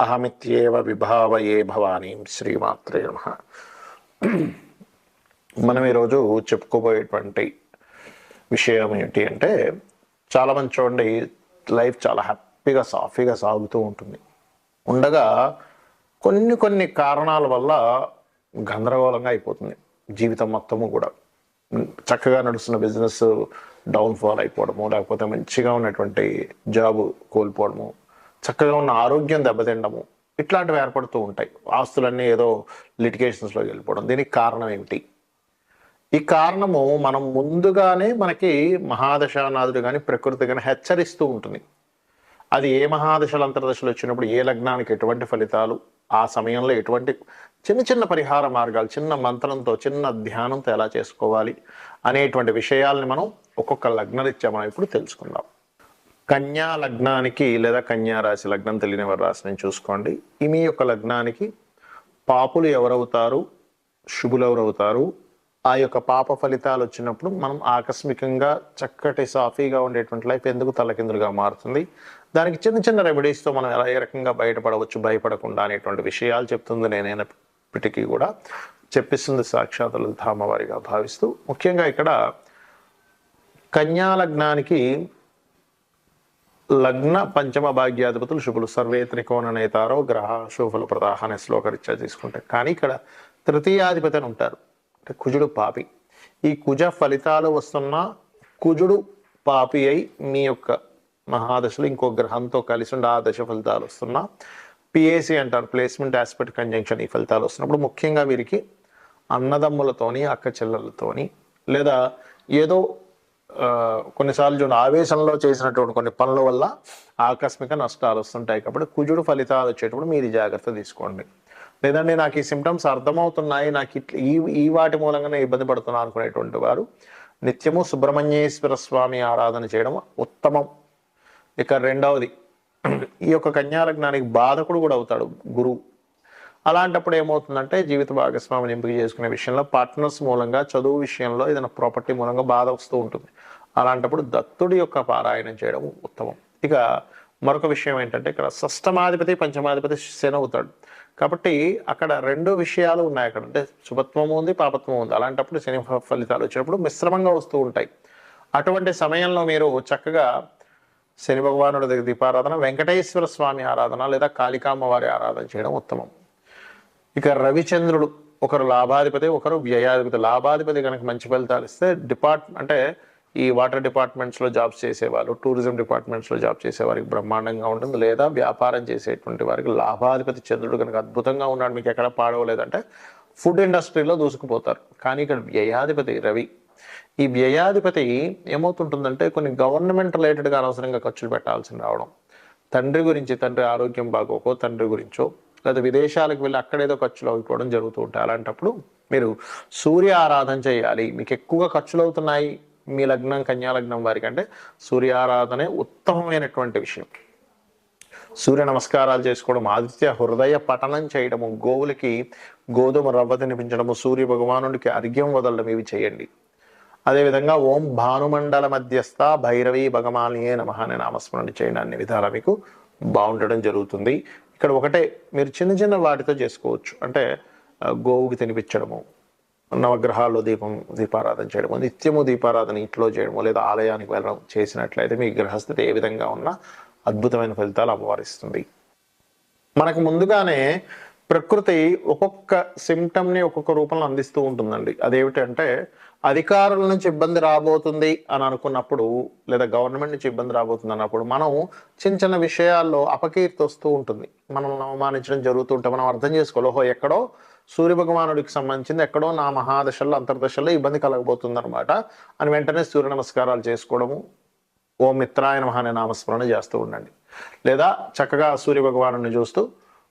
అహమిత్యేవ విభావయే భవానీ శ్రీమాత్రే నమ. మనం ఈరోజు చెప్పుకోబోయేటువంటి విషయం ఏంటి అంటే చాలా మంది చూడండి లైఫ్ చాలా హ్యాపీగా సాఫీగా సాగుతూ ఉంటుంది. ఉండగా కొన్ని కొన్ని కారణాల వల్ల గందరగోళంగా అయిపోతుంది జీవితం మొత్తము కూడా. చక్కగా నడుస్తున్న బిజినెస్ డౌన్ఫాల్ అయిపోవడము లేకపోతే మంచిగా ఉన్నటువంటి జాబ్ కోల్పోవడము చక్కగా ఉన్న ఆరోగ్యం దెబ్బతిండము. ఇట్లాంటివి ఏర్పడుతూ ఉంటాయి. ఆస్తులన్నీ ఏదో లిటిగేషన్స్లోకి వెళ్ళిపోవడం. దీనికి కారణం ఏమిటి? ఈ కారణము మనం ముందుగానే మనకి మహాదశానాథుడు కానీ ప్రకృతి కానీ హెచ్చరిస్తూ ఉంటుంది. అది ఏ మహాదశలు అంతర్దశలు వచ్చినప్పుడు ఏ లగ్నానికి ఎటువంటి ఫలితాలు ఆ సమయంలో ఎటువంటి చిన్న చిన్న పరిహార మార్గాలు చిన్న మంత్రంతో చిన్న ధ్యానంతో ఎలా చేసుకోవాలి అనేటువంటి విషయాల్ని మనం ఒక్కొక్క లగ్నరీత్యా మనం ఇప్పుడు తెలుసుకుందాం. కన్యా లగ్నానికి లేదా కన్యా రాశి లగ్నం తెలియని వారి రాశిని చూసుకోండి. ఈ మీ యొక్క లగ్నానికి పాపులు ఎవరవుతారు? శుభులు ఎవరవుతారు ఆ యొక్క పాప ఫలితాలు వచ్చినప్పుడు మనం ఆకస్మికంగా చక్కటి సాఫీగా ఉండేటువంటి లైఫ్ ఎందుకు తలకిందులుగా మారుతుంది? దానికి చిన్న చిన్న రెమెడీస్తో మనం ఎలా ఏ రకంగా బయటపడవచ్చు భయపడకుండా అనేటువంటి విషయాలు చెప్తుంది నేనైనప్పటికీ కూడా చెప్పిస్తుంది సాక్షాత్ ధామవారిగా భావిస్తూ. ముఖ్యంగా ఇక్కడ కన్యా లగ్నానికి లగ్న పంచమ భాగ్యాధిపతులు శుభులు. సర్వే త్రికోణ నేతారో గ్రహ శుభులు ప్రదాహ అనే శ్లోకరీత్యా తీసుకుంటారు. కానీ ఇక్కడ తృతీయాధిపతి అని ఉంటారు. అంటే కుజుడు పాపి. ఈ కుజ ఫలితాలు వస్తున్న కుజుడు పాపి అయి మీ యొక్క మహాదశలు ఇంకో గ్రహంతో కలిసి ఉండి ఆ దశ ఫలితాలు వస్తున్నా పిఏసి అంటారు. ప్లేస్మెంట్ ఆస్పెక్ట్ కంజంక్షన్ ఈ ఫలితాలు వస్తున్నప్పుడు ముఖ్యంగా వీరికి అన్నదమ్ములతోని అక్క చెల్లెలతోని లేదా ఏదో కొన్నిసార్లు చూడండి ఆవేశంలో చేసినటువంటి కొన్ని పనుల వల్ల ఆకస్మిక నష్టాలు వస్తుంటాయి కాబట్టి కుజుడు ఫలితాలు వచ్చేటప్పుడు మీరు జాగ్రత్త తీసుకోండి. లేదంటే నాకు ఈ సిమ్టమ్స్ అర్థమవుతున్నాయి నాకు ఇట్లా ఈ ఈ వాటి మూలంగానే ఇబ్బంది పడుతున్నాను అనుకునేటువంటి వారు నిత్యము సుబ్రహ్మణ్యేశ్వర స్వామి ఆరాధన చేయడం ఉత్తమం. ఇక రెండవది ఈ యొక్క కన్యాలగ్నానికి బాధకుడు కూడా అవుతాడు గురువు. అలాంటప్పుడు ఏమవుతుందంటే జీవిత భాగస్వామిని ఎంపిక చేసుకునే విషయంలో పార్ట్నర్స్ మూలంగా చదువు విషయంలో ఏదైనా ప్రాపర్టీ మూలంగా బాధ వస్తూ ఉంటుంది. అలాంటప్పుడు దత్తుడి యొక్క పారాయణం చేయడం ఉత్తమం. ఇక మరొక విషయం ఏంటంటే ఇక్కడ షష్టమాధిపతి పంచమాధిపతి శని అవుతాడు. కాబట్టి అక్కడ రెండు విషయాలు ఉన్నాయి అక్కడ. అంటే శుభత్వము ఉంది పాపత్వం ఉంది. అలాంటప్పుడు శని ఫలితాలు వచ్చినప్పుడు మిశ్రమంగా వస్తూ ఉంటాయి. అటువంటి సమయంలో మీరు చక్కగా శని భగవానుడి దగ్గర దీపారాధన వెంకటేశ్వర స్వామి ఆరాధన లేదా కాళికామ్మ వారి ఆరాధన చేయడం ఉత్తమం. ఇక రవిచంద్రుడు ఒకరు లాభాధిపతి ఒకరు వ్యయాధిపతి. లాభాధిపతి కనుక మంచి ఫలితాలు ఇస్తే డిపార్ట్ అంటే ఈ వాటర్ డిపార్ట్మెంట్స్లో జాబ్స్ చేసేవాళ్ళు టూరిజం డిపార్ట్మెంట్స్లో జాబ్ చేసే వారికి బ్రహ్మాండంగా ఉంటుంది. లేదా వ్యాపారం చేసేటువంటి వారికి లాభాధిపతి చంద్రుడు కనుక అద్భుతంగా ఉన్నాడు మీకు ఎక్కడ పాడవలేదంటే ఫుడ్ ఇండస్ట్రీలో దూసుకుపోతారు. కానీ ఇక్కడ వ్యయాధిపతి రవి. ఈ వ్యయాధిపతి ఏమవుతుంటుందంటే కొన్ని గవర్నమెంట్ రిలేటెడ్గా అనవసరంగా ఖర్చులు పెట్టాల్సి రావడం. తండ్రి గురించి తండ్రి ఆరోగ్యం బాగోకో తండ్రి గురించో లేదా విదేశాలకు వెళ్ళి అక్కడేదో ఖర్చులు అయిపోవడం జరుగుతూ ఉంటాయి. అలాంటప్పుడు మీరు సూర్య ఆరాధన చేయాలి. మీకు ఎక్కువగా ఖర్చులు అవుతున్నాయి మీ లగ్నం కన్యా లగ్నం వారికి అంటే సూర్య ఆరాధనే ఉత్తమమైనటువంటి విషయం. సూర్య నమస్కారాలు చేసుకోవడం ఆదిత్య హృదయ పఠనం చేయడము గోవులకి గోధుమ రవ్వ తినిపించడము సూర్య భగవానుడికి అర్ఘ్యం వదలడం ఇవి చేయండి. అదేవిధంగా ఓం భానుమండల మధ్యస్థ భైరవి భగవానియే నమ అనే నామస్మరణ చేయండి. అన్ని విధాలు మీకు బాగుండడం జరుగుతుంది. ఇక్కడ ఒకటే మీరు చిన్న చిన్న వాటితో చేసుకోవచ్చు. అంటే గోవుకి తినిపించడము నవగ్రహాల్లో దీపం దీపారాధన చేయడము నిత్యము దీపారాధన ఇంట్లో చేయడము లేదా ఆలయానికి వెళ్ళడం చేసినట్లయితే మీ గ్రహస్థితి ఏ విధంగా ఉన్నా అద్భుతమైన ఫలితాలు అమ్మవారిస్తుంది మనకు ముందుగానే ప్రకృతి ఒక్కొక్క సిమ్టమ్ని ఒక్కొక్క రూపంలో అందిస్తూ ఉంటుందండి. అదేమిటంటే అధికారుల నుంచి ఇబ్బంది రాబోతుంది అని అనుకున్నప్పుడు లేదా గవర్నమెంట్ నుంచి ఇబ్బంది రాబోతుంది అన్నప్పుడు మనం చిన్న చిన్న విషయాల్లో అపకీర్తి వస్తూ ఉంటుంది. మనం అవమానించడం జరుగుతూ ఉంటే మనం అర్థం చేసుకోవాలి. ఓహో ఎక్కడో సూర్య భగవానుడికి సంబంధించింది ఎక్కడో నా మహాదశల్లో అంతర్దశల్లో ఇబ్బంది కలగబోతుంది అనమాట అని వెంటనే సూర్య నమస్కారాలు చేసుకోవడము ఓ మిత్రాయ నమః నామస్మరణ చేస్తూ ఉండండి. లేదా చక్కగా సూర్య భగవాను చూస్తూ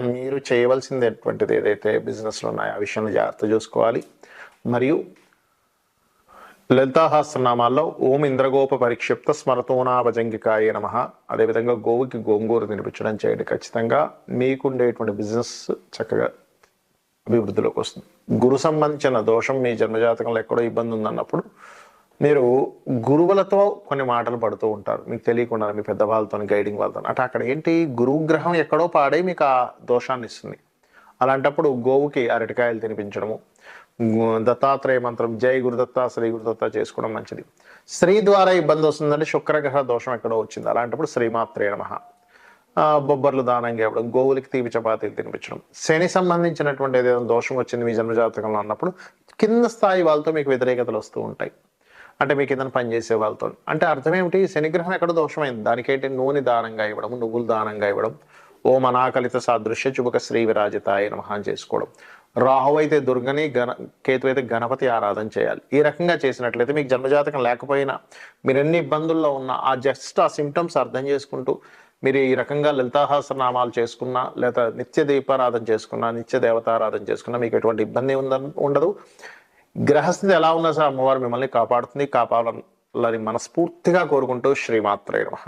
మీరు చేయవలసింది ఎటువంటిది ఏదైతే బిజినెస్లో ఉన్నాయో ఆ విషయంలో జాగ్రత్త చూసుకోవాలి. మరియు లలితాహాస్త్రనామాల్లో ఓం ఇంద్రగోప పరిక్షిప్త స్మరతోనాభజంగికాయ నమ. అదేవిధంగా గోవుకి గోంగూర తినిపించడం చేయండి. ఖచ్చితంగా మీకుండేటువంటి బిజినెస్ చక్కగా అభివృద్ధిలోకి వస్తుంది. గురు సంబంధించిన దోషం మీ జన్మజాతకంలో ఎక్కడో ఇబ్బంది ఉందన్నప్పుడు మీరు గురువులతో కొన్ని మాటలు పడుతూ ఉంటారు. మీకు తెలియకుండా మీ పెద్ద వాళ్ళతో గైడింగ్ వాళ్ళతో అటు అక్కడ ఏంటి? గురువు గ్రహం ఎక్కడో పాడే మీకు ఆ దోషాన్ని ఇస్తుంది అలాంటప్పుడు గోవుకి అరటికాయలు తినిపించడము. దత్తాత్రేయ మంత్రం జై గురుదత్త శ్రీ గురుదత్త చేసుకోవడం మంచిది. స్త్రీ ద్వారా ఇబ్బంది వస్తుందంటే శుక్రగ్రహ దోషం ఎక్కడో వచ్చింది. అలాంటప్పుడు శ్రీమాత్రే నమ. బొబ్బర్లు దానంగా ఇవ్వడం గోవులకి తీపి చపాతీలు తినిపించడం. శని సంబంధించినటువంటి ఏదైనా దోషం వచ్చింది మీ జన్మజాతకంలో అన్నప్పుడు కింద స్థాయి వాళ్ళతో మీకు వ్యతిరేకతలు వస్తూ ఉంటాయి. అంటే మీకు ఏదైనా పని చేసే వాళ్ళతో. అంటే అర్థం ఏమిటి? శనిగ్రహం ఎక్కడ దోషమైంది? దానికేంటి నూనె దానంగా ఇవ్వడం నువ్వులు దానంగా ఇవ్వడం ఓం అనాకలిత సాదృశ్య చుబక శ్రీ విరాజితాయ నమః అని చేసుకోవడం. రాహు అయితే దుర్గని గణ కేతు అయితే గణపతి ఆరాధన చేయాలి. ఈ రకంగా చేసినట్లయితే మీకు జన్మజాతకం లేకపోయినా మీరు ఎన్ని ఇబ్బందుల్లో ఉన్నా ఆ జస్ట్ ఆ సిమ్టమ్స్ అర్థం చేసుకుంటూ మీరు ఈ రకంగా లలితాహాసనామాలు చేసుకున్నా లేదా నిత్య దీపారాధన చేసుకున్నా నిత్య దేవతారాధన చేసుకున్నా మీకు ఎటువంటి ఇబ్బంది ఉంద ఉండదు. గ్రహస్థితి ఎలా ఉన్నా సార్ అమ్మవారు మిమ్మల్ని కాపాడుతుంది కాపాడాలని మనస్ఫూర్తిగా కోరుకుంటూ శ్రీమాత్రే నమః.